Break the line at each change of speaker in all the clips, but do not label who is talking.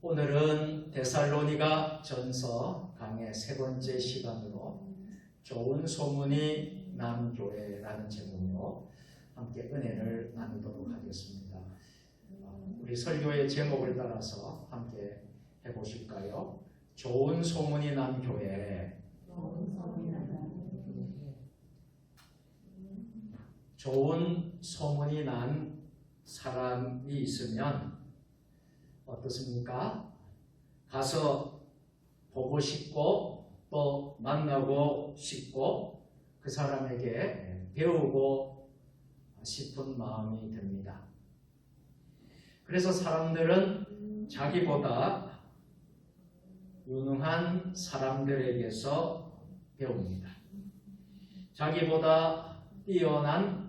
오늘은 데살로니가 전서 강의 세 번째 시간으로 좋은 소문이 난 교회라는 제목으로 함께 은혜를 나누도록 하겠습니다. 어, 우리 설교의 제목을 따라서 함께 해보실까요? 좋은 소문이 난 교회. 좋은 소문이 난 사람이 있으면 어떻습니까? 가서 보고 싶고 또 만나고 싶고 그 사람에게 배우고 싶은 마음이 듭니다. 그래서 사람들은 자기보다 유능한 사람들에게서 배웁니다. 자기보다 뛰어난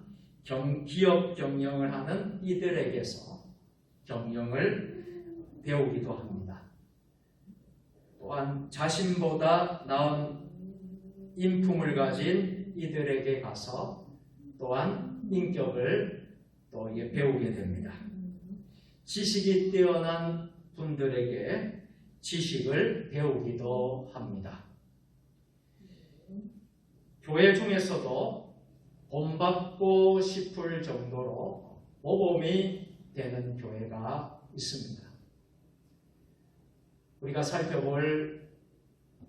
경, 기업 경영을 하는 이들에게서 경영을 배우기도 합니다. 또한 자신보다 나은 인품을 가진 이들에게 가서 또한 인격을 또 배우게 됩니다. 지식이 뛰어난 분들에게 지식을 배우기도 합니다. 교회 중에서도 본받고 싶을 정도로 모범이 되는 교회가 있습니다. 우리가 살펴볼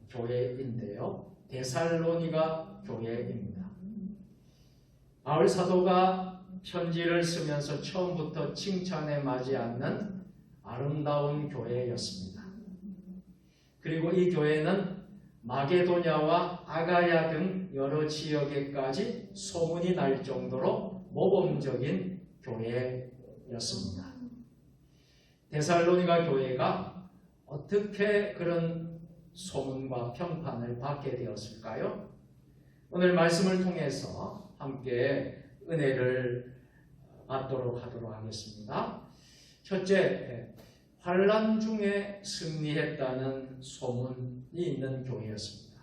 교회인데요. 데살로니가 교회입니다. 바울 사도가 편지를 쓰면서 처음부터 칭찬에 맞지 않는 아름다운 교회였습니다. 그리고 이 교회는 마게도냐와 아가야 등 여러 지역에까지 소문이 날 정도로 모범적인 교회였습니다. 데살로니가 교회가 어떻게 그런 소문과 평판을 받게 되었을까요? 오늘 말씀을 통해서 함께 은혜를 받도록 하도록 하겠습니다. 첫째, 환란 중에 승리했다는 소문이 있는 교회였습니다.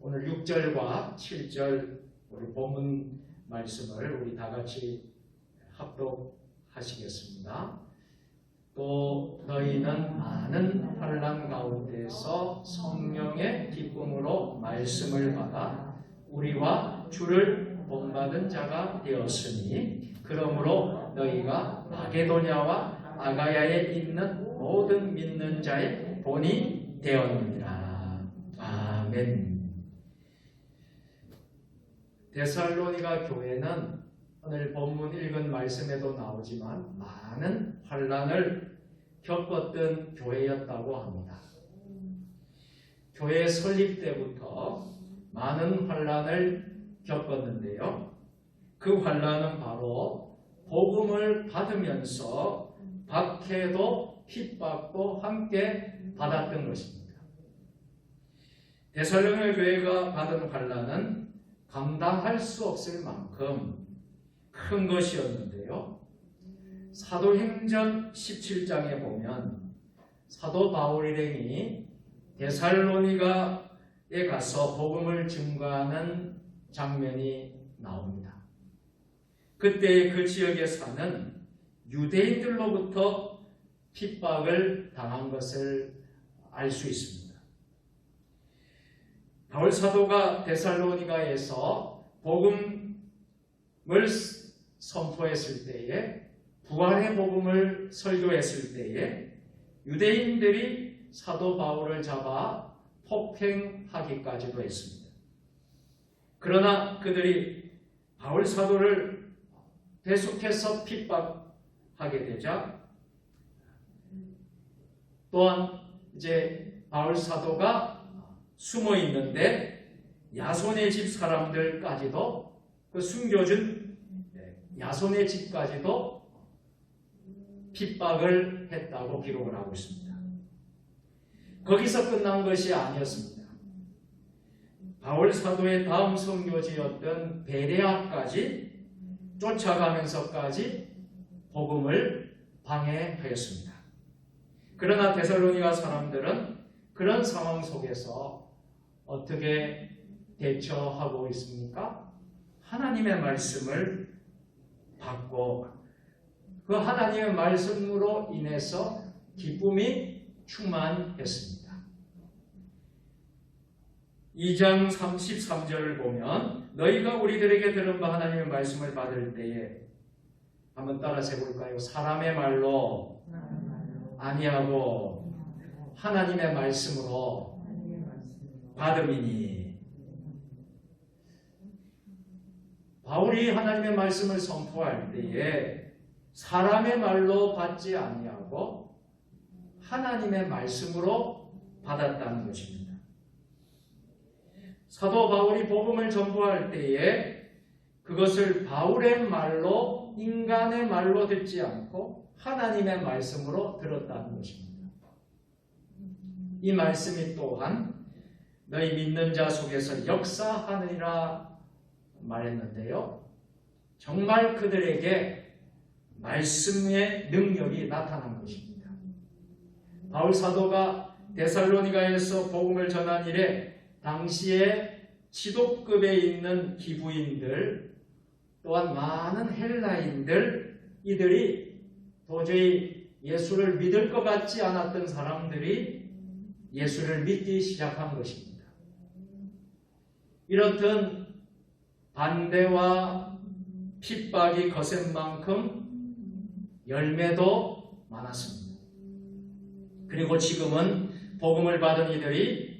오늘 6절과 7절 우리 본문 말씀을 우리 다 같이 합독하시겠습니다. 또 너희는 많은 환란 가운데서 성령의 기쁨으로 말씀을 받아 우리와 주를 본받은 자가 되었으니 그러므로 너희가 마게도냐와 아가야에 있는 모든 믿는 자의 본이 되었느니라. 아멘. 데살로니가 교회는 오늘 본문 읽은 말씀에도 나오지만 많은 환란을 겪었던 교회였다고 합니다. 교회 설립 때부터 많은 환란을 겪었는데요. 그 환란은 바로 복음을 받으면서 박해도 핍박도 함께 받았던 것입니다. 데살로니 교회가 받은 환란은 감당할 수 없을 만큼 큰 것이었는데요. 사도행전 17장에 보면 사도 바울 일행이 데살로니가에 가서 복음을 증거하는 장면이 나옵니다. 그때 그 지역에 사는 유대인들로부터 핍박을 당한 것을 알 수 있습니다. 바울 사도가 데살로니가에서 복음을 선포했을 때에 부활의 복음을 설교했을 때에 유대인들이 사도 바울을 잡아 폭행하기까지도 했습니다. 그러나 그들이 바울 사도를 계속해서 핍박 하게 되자 또한 이제 바울 사도가 숨어 있는데 야손의 집 사람들까지도 그 숨겨준 야손의 집까지도 핍박을 했다고 기록을 하고 있습니다. 거기서 끝난 것이 아니었습니다. 바울 사도의 다음 선교지였던 베레아까지 쫓아가면서까지 복음을 방해하였습니다. 그러나 데살로니가 사람들은 그런 상황 속에서 어떻게 대처하고 있습니까? 하나님의 말씀을 받고 그 하나님의 말씀으로 인해서 기쁨이 충만했습니다. 2장 33절을 보면 너희가 우리들에게 들은 바 하나님의 말씀을 받을 때에 한번 따라서 해볼까요? 사람의 말로 아니하고 하나님의 말씀으로 받음이니 바울이 하나님의 말씀을 선포할 때에 사람의 말로 받지 아니하고 하나님의 말씀으로 받았다는 것입니다. 사도 바울이 복음을 전부할 때에 그것을 바울의 말로 인간의 말로 듣지 않고 하나님의 말씀으로 들었다는 것입니다. 이 말씀이 또한 너희 믿는 자 속에서 역사하느니라 말했는데요. 정말 그들에게 말씀의 능력이 나타난 것입니다. 바울 사도가 데살로니가에서 복음을 전한 이래 당시에 지도급에 있는 기부인들 또한 많은 헬라인들 이들이 도저히 예수를 믿을 것 같지 않았던 사람들이 예수를 믿기 시작한 것입니다. 이렇듯 반대와 핍박이 거센 만큼 열매도 많았습니다. 그리고 지금은 복음을 받은 이들이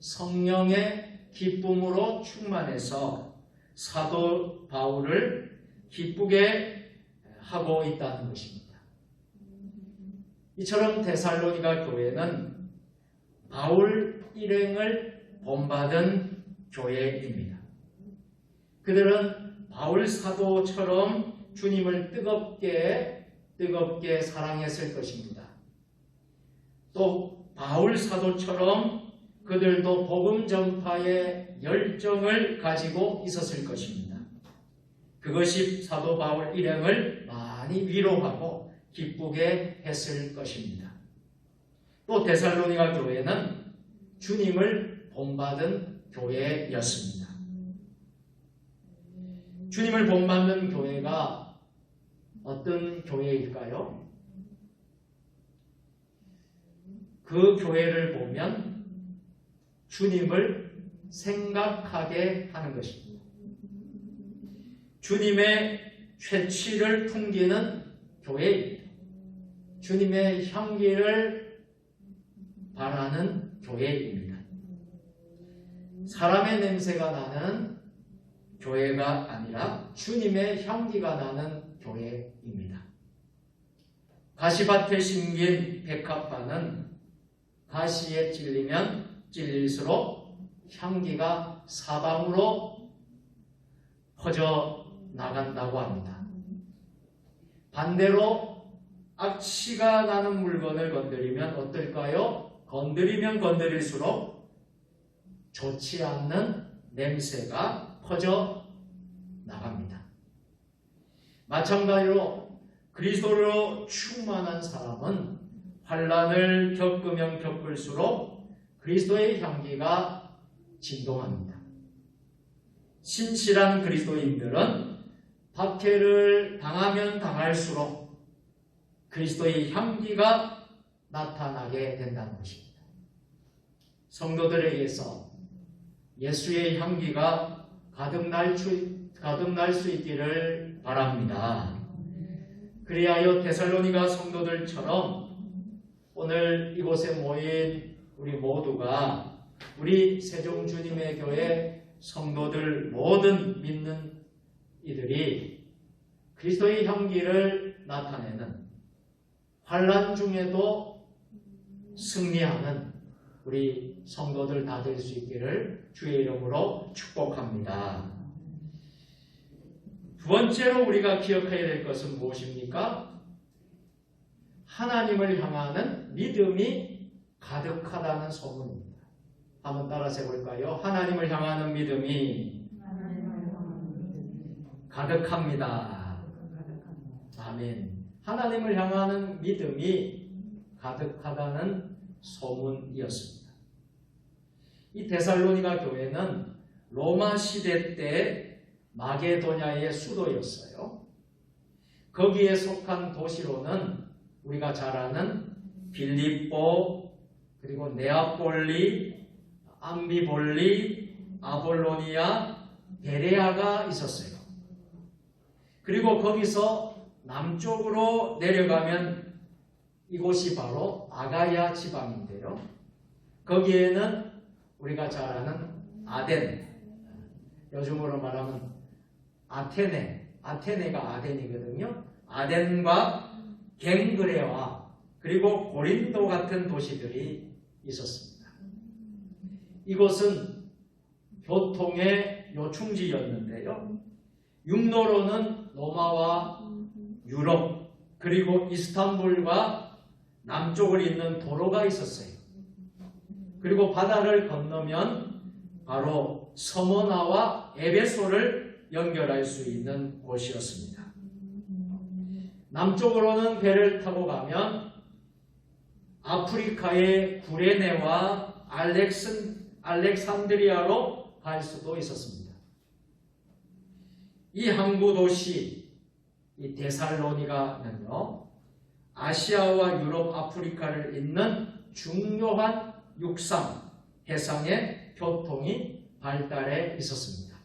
성령의 기쁨으로 충만해서 사도 바울을 기쁘게 하고 있다는 것입니다. 이처럼 데살로니가 교회는 바울 일행을 본받은 교회입니다. 그들은 바울 사도처럼 주님을 뜨겁게 뜨겁게 사랑했을 것입니다. 또 바울 사도처럼 그들도 복음 전파의 열정을 가지고 있었을 것입니다. 그것이 사도 바울 일행을 많이 위로하고 기쁘게 했을 것입니다. 또 데살로니가 교회는 주님을 본받은 교회였습니다. 주님을 본받는 교회가 어떤 교회일까요? 그 교회를 보면 주님을 생각하게 하는 것입니다. 주님의 최치를 풍기는 교회입니다. 주님의 향기를 바라는 교회입니다. 사람의 냄새가 나는 교회가 아니라 주님의 향기가 나는 교회입니다. 가시밭에 심긴 백합화는 가시에 찔리면 찔릴수록 향기가 사방으로 퍼져 나간다고 합니다. 반대로 악취가 나는 물건을 건드리면 어떨까요? 건드리면 건드릴수록 좋지 않는 냄새가 퍼져 나갑니다. 마찬가지로 그리스도로 충만한 사람은 환란을 겪으면 겪을수록 그리스도의 향기가 진동합니다. 신실한 그리스도인들은 박해를 당하면 당할수록 그리스도의 향기가 나타나게 된다는 것입니다. 성도들에게서 예수의 향기가 가득 날 수, 가득 날 수 있기를 바랍니다. 그리하여 데살로니가 성도들처럼 오늘 이곳에 모인 우리 모두가 우리 세종 주님의 교회 성도들 모든 믿는 이들이 그리스도의 향기를 나타내는 환란 중에도 승리하는 우리 성도들 다 될 수 있기를 주의 이름으로 축복합니다. 두 번째로 우리가 기억해야 될 것은 무엇입니까? 하나님을 향하는 믿음이 가득하다는 소문입니다. 한번 따라서 해볼까요? 하나님을 향하는 믿음이 가득합니다. 아멘. 하나님을 향하는 믿음이 가득하다는 소문이었습니다. 이 데살로니가 교회는 로마 시대 때 마게도냐의 수도였어요. 거기에 속한 도시로는 우리가 잘 아는 빌립보 그리고 네아폴리, 암비볼리, 아볼로니아, 베레아가 있었어요. 그리고 거기서 남쪽으로 내려가면 이곳이 바로 아가야 지방인데요. 거기에는 우리가 잘 아는 아덴, 요즘으로 말하면 아테네, 아테네가 아덴이거든요. 아덴과 갱그레와 그리고 고린도 같은 도시들이 있었습니다. 이곳은 교통의 요충지였는데요. 육로로는 로마와 유럽 그리고 이스탄불과 남쪽을 잇는 도로가 있었어요. 그리고 바다를 건너면 바로 서머나와 에베소를 연결할 수 있는 곳이었습니다. 남쪽으로는 배를 타고 가면 아프리카의 구레네와 알렉슨, 알렉산드리아로 갈 수도 있었습니다. 이 항구 도시, 이 데살로니가는요, 아시아와 유럽, 아프리카를 잇는 중요한 육상, 해상의 교통이 발달해 있었습니다.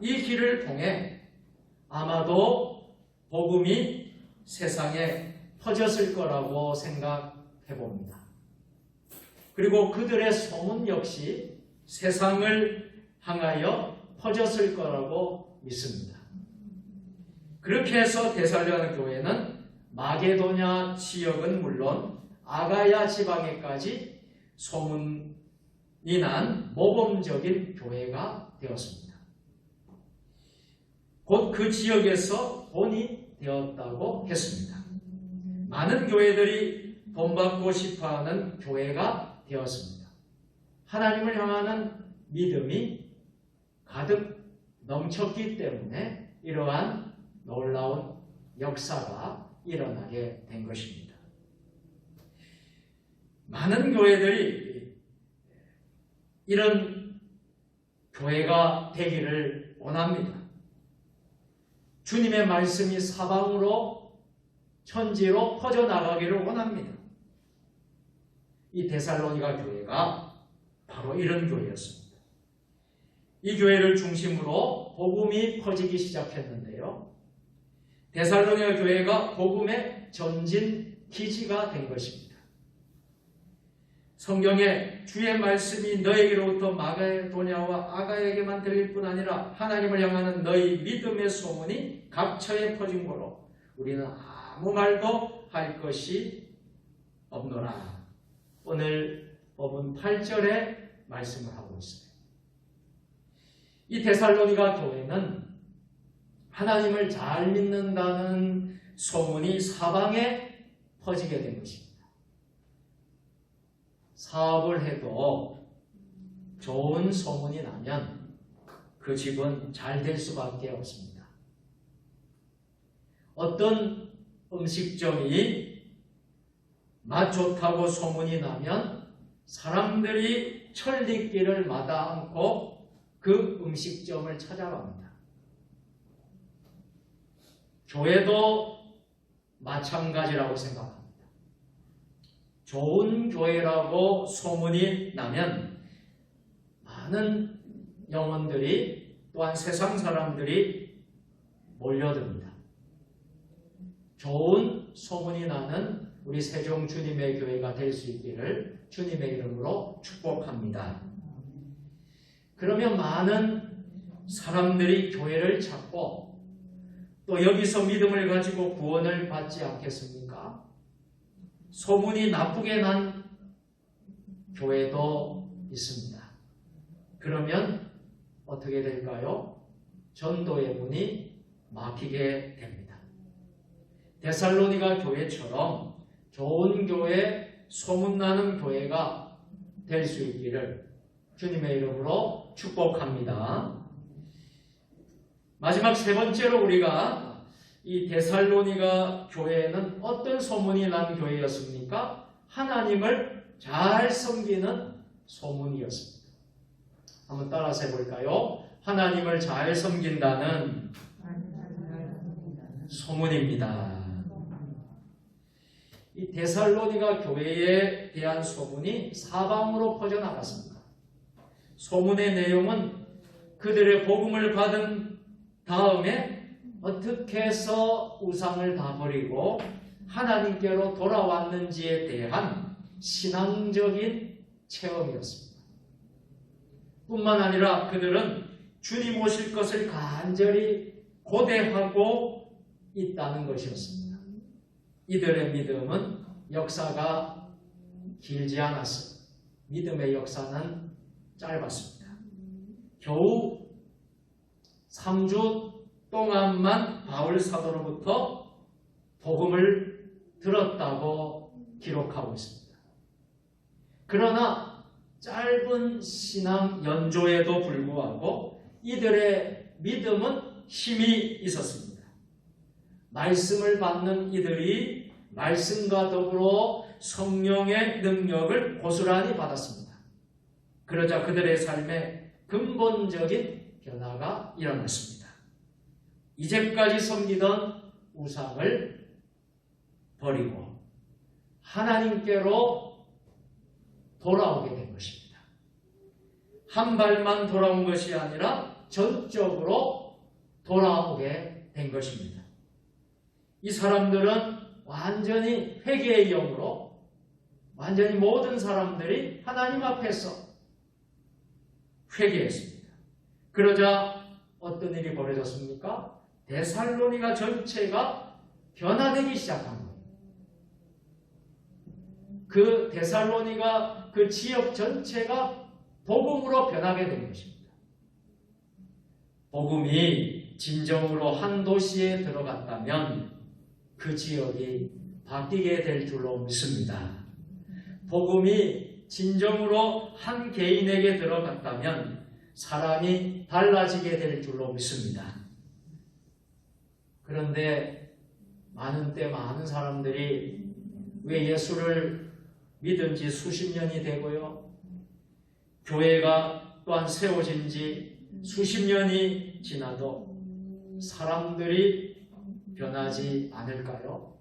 이 길을 통해 아마도 복음이 세상에 퍼졌을 거라고 생각 해 봅니다. 그리고 그들의 소문 역시 세상을 향하여 퍼졌을 거라고 믿습니다. 그렇게 해서 데살로니 교회는 마게도냐 지역은 물론 아가야 지방에까지 소문이 난 모범적인 교회가 되었습니다. 곧 그 지역에서 본이 되었다고 했습니다. 많은 교회들이 본받고 싶어하는 교회가 되었습니다. 하나님을 향하는 믿음이 가득 넘쳤기 때문에 이러한 놀라운 역사가 일어나게 된 것입니다. 많은 교회들이 이런 교회가 되기를 원합니다. 주님의 말씀이 사방으로 천지로 퍼져나가기를 원합니다. 이 데살로니가 교회가 바로 이런 교회였습니다. 이 교회를 중심으로 복음이 퍼지기 시작했는데요. 데살로니가 교회가 복음의 전진 기지가 된 것입니다. 성경에 주의 말씀이 너에게로부터 마가도냐와 아가에게만 들릴 뿐 아니라 하나님을 향하는 너희 믿음의 소문이 각처에 퍼진 거로 우리는 아무 말도 할 것이 없노라. 오늘 법은 8절에 말씀을 하고 있습니다. 이 데살로니가 교회는 하나님을 잘 믿는다는 소문이 사방에 퍼지게 된 것입니다. 사업을 해도 좋은 소문이 나면 그 집은 잘 될 수밖에 없습니다. 어떤 음식점이 맛 좋다고 소문이 나면 사람들이 천리길을 마다 않고 그 음식점을 찾아갑니다. 교회도 마찬가지라고 생각합니다. 좋은 교회라고 소문이 나면 많은 영혼들이 또한 세상 사람들이 몰려듭니다. 좋은 소문이 나는 우리 세종 주님의 교회가 될 수 있기를 주님의 이름으로 축복합니다. 그러면 많은 사람들이 교회를 찾고 또 여기서 믿음을 가지고 구원을 받지 않겠습니까? 소문이 나쁘게 난 교회도 있습니다. 그러면 어떻게 될까요? 전도의 문이 막히게 됩니다. 데살로니가 교회처럼 좋은 교회, 소문나는 교회가 될 수 있기를 주님의 이름으로 축복합니다. 마지막 세 번째로 우리가 이 데살로니가 교회는 어떤 소문이 난 교회였습니까? 하나님을 잘 섬기는 소문이었습니다. 한번 따라서 해볼까요? 하나님을 잘 섬긴다는 소문입니다. 이 데살로니가 교회에 대한 소문이 사방으로 퍼져나갔습니다. 소문의 내용은 그들의 복음을 받은 다음에 어떻게 해서 우상을 다 버리고 하나님께로 돌아왔는지에 대한 신앙적인 체험이었습니다. 뿐만 아니라 그들은 주님 오실 것을 간절히 고대하고 있다는 것이었습니다. 이들의 믿음은 역사가 길지 않았어요. 믿음의 역사는 짧았습니다. 겨우 3주 동안만 바울 사도로부터 복음을 들었다고 기록하고 있습니다. 그러나 짧은 신앙 연조에도 불구하고 이들의 믿음은 힘이 있었습니다. 말씀을 받는 이들이 말씀과 더불어 성령의 능력을 고스란히 받았습니다. 그러자 그들의 삶에 근본적인 변화가 일어났습니다. 이제까지 섬기던 우상을 버리고 하나님께로 돌아오게 된 것입니다. 한 발만 돌아온 것이 아니라 전적으로 돌아오게 된 것입니다. 이 사람들은 완전히 회개의 영으로 완전히 모든 사람들이 하나님 앞에서 회개했습니다. 그러자 어떤 일이 벌어졌습니까? 데살로니가 전체가 변화되기 시작한 거예요. 그 데살로니가 그 지역 전체가 복음으로 변하게 된 것입니다. 복음이 진정으로 한 도시에 들어갔다면 그 지역이 바뀌게 될 줄로 믿습니다. 복음이 진정으로 한 개인에게 들어갔다면 사람이 달라지게 될 줄로 믿습니다. 그런데 많은 때 많은 사람들이 왜 예수를 믿은 지 수십 년이 되고요. 교회가 또한 세워진 지 수십 년이 지나도 사람들이 변하지 않을까요?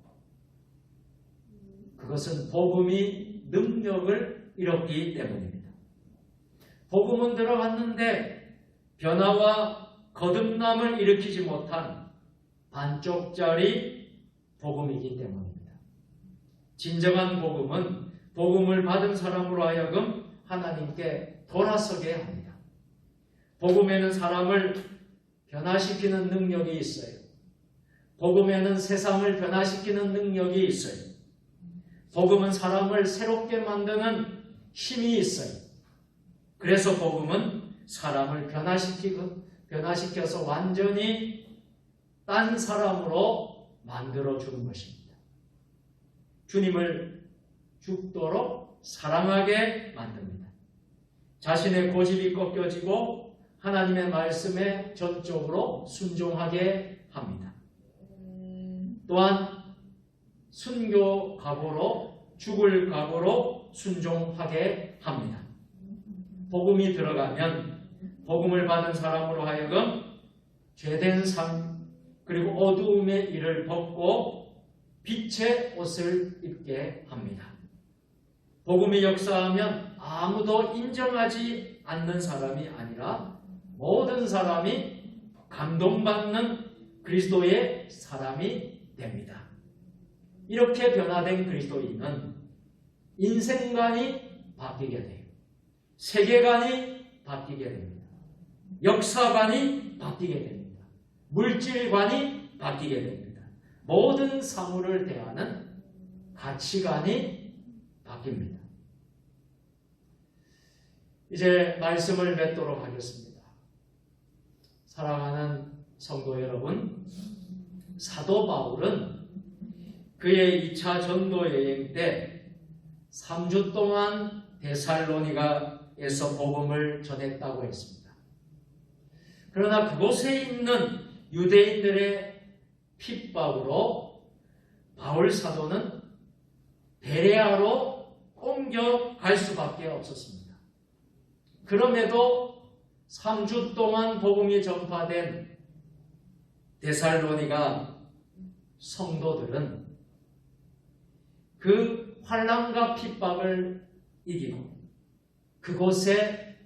그것은 복음이 능력을 잃었기 때문입니다. 복음은 들어갔는데 변화와 거듭남을 일으키지 못한 반쪽짜리 복음이기 때문입니다. 진정한 복음은 복음을 받은 사람으로 하여금 하나님께 돌아서게 합니다. 복음에는 사람을 변화시키는 능력이 있어요. 복음에는 세상을 변화시키는 능력이 있어요. 복음은 사람을 새롭게 만드는 힘이 있어요. 그래서 복음은 사람을 변화시키고, 변화시켜서 완전히 딴 사람으로 만들어 주는 것입니다. 주님을 죽도록 사랑하게 만듭니다. 자신의 고집이 꺾여지고 하나님의 말씀에 전적으로 순종하게 합니다. 또한 순교 각오로 죽을 각오로 순종하게 합니다. 복음이 들어가면 복음을 받은 사람으로 하여금 죄된 삶 그리고 어두움의 일을 벗고 빛의 옷을 입게 합니다. 복음이 역사하면 아무도 인정하지 않는 사람이 아니라 모든 사람이 감동받는 그리스도의 사람이 됩니다. 이렇게 변화된 그리스도인은 인생관이 바뀌게 돼요. 세계관이 바뀌게 됩니다. 역사관이 바뀌게 됩니다. 물질관이 바뀌게 됩니다. 모든 사물을 대하는 가치관이 바뀝니다. 이제 말씀을 맺도록 하겠습니다. 사랑하는 성도 여러분, 사도 바울은 그의 2차 전도 여행 때 3주 동안 데살로니가에서 복음을 전했다고 했습니다. 그러나 그곳에 있는 유대인들의 핍박으로 바울 사도는 베레아로 옮겨갈 수밖에 없었습니다. 그럼에도 3주 동안 복음이 전파된 데살로니가 성도들은 그 환란과 핍박을 이기고 그곳에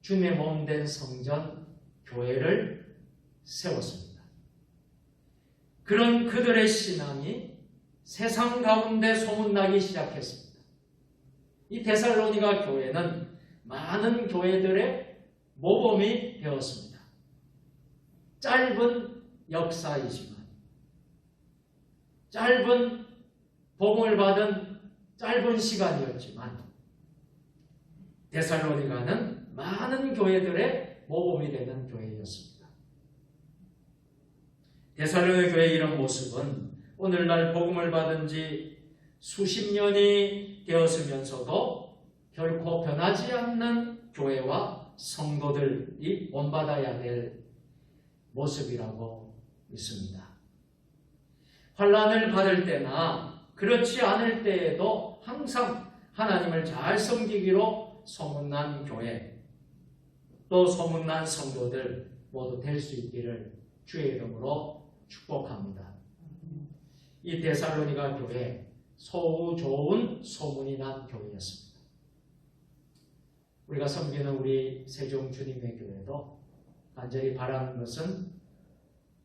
주님의 몸 된 성전 교회를 세웠습니다. 그런 그들의 신앙이 세상 가운데 소문나기 시작했습니다. 이 데살로니가 교회는 많은 교회들의 모범이 되었습니다. 짧은 역사이지만 짧은 복음을 받은 짧은 시간이었지만 데살로니가는 많은 교회들의 모범이 되는 교회였습니다. 데살로니 교회의 이런 모습은 오늘날 복음을 받은 지 수십 년이 되었으면서도 결코 변하지 않는 교회와 성도들이 본받아야 될 모습이라고 믿습니다. 환란을 받을 때나 그렇지 않을 때에도 항상 하나님을 잘 섬기기로 소문난 교회 또 소문난 성도들 모두 될 수 있기를 주의 이름으로 축복합니다. 이 데살로니가 교회 소우 좋은 소문이 난 교회였습니다. 우리가 섬기는 우리 세종 주님의 교회도 간절히 바라는 것은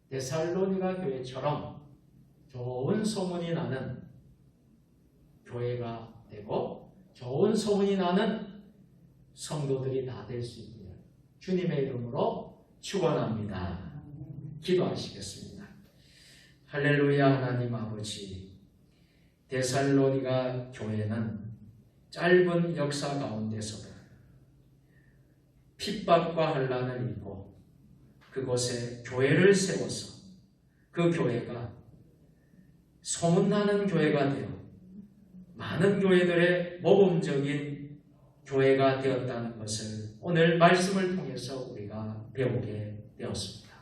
데살로니가 교회처럼 좋은 소문이 나는 교회가 되고 좋은 소문이 나는 성도들이 다 될 수 있기를 주님의 이름으로 축원합니다. 기도하시겠습니다. 할렐루야 하나님 아버지 데살로니가 교회는 짧은 역사 가운데서도 핍박과 환란을 입고 그곳에 교회를 세워서 그 교회가 소문나는 교회가 되어 많은 교회들의 모범적인 교회가 되었다는 것을 오늘 말씀을 통해서 우리가 배우게 되었습니다.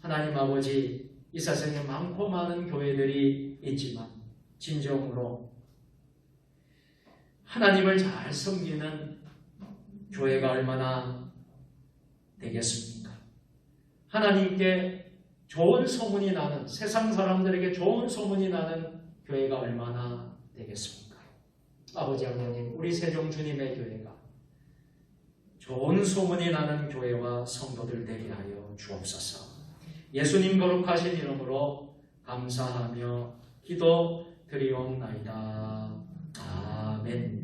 하나님 아버지 이 세상에 많고 많은 교회들이 있지만 진정으로 하나님을 잘 섬기는 교회가 얼마나 되겠습니까? 하나님께 좋은 소문이 나는 세상 사람들에게 좋은 소문이 나는 교회가 얼마나 되겠습니까? 아버지 하나님, 우리 세종 주님의 교회가 좋은 소문이 나는 교회와 성도들 되게 하여 주옵소서. 예수님 거룩하신 이름으로 감사하며 기도 드리옵나이다. 아멘.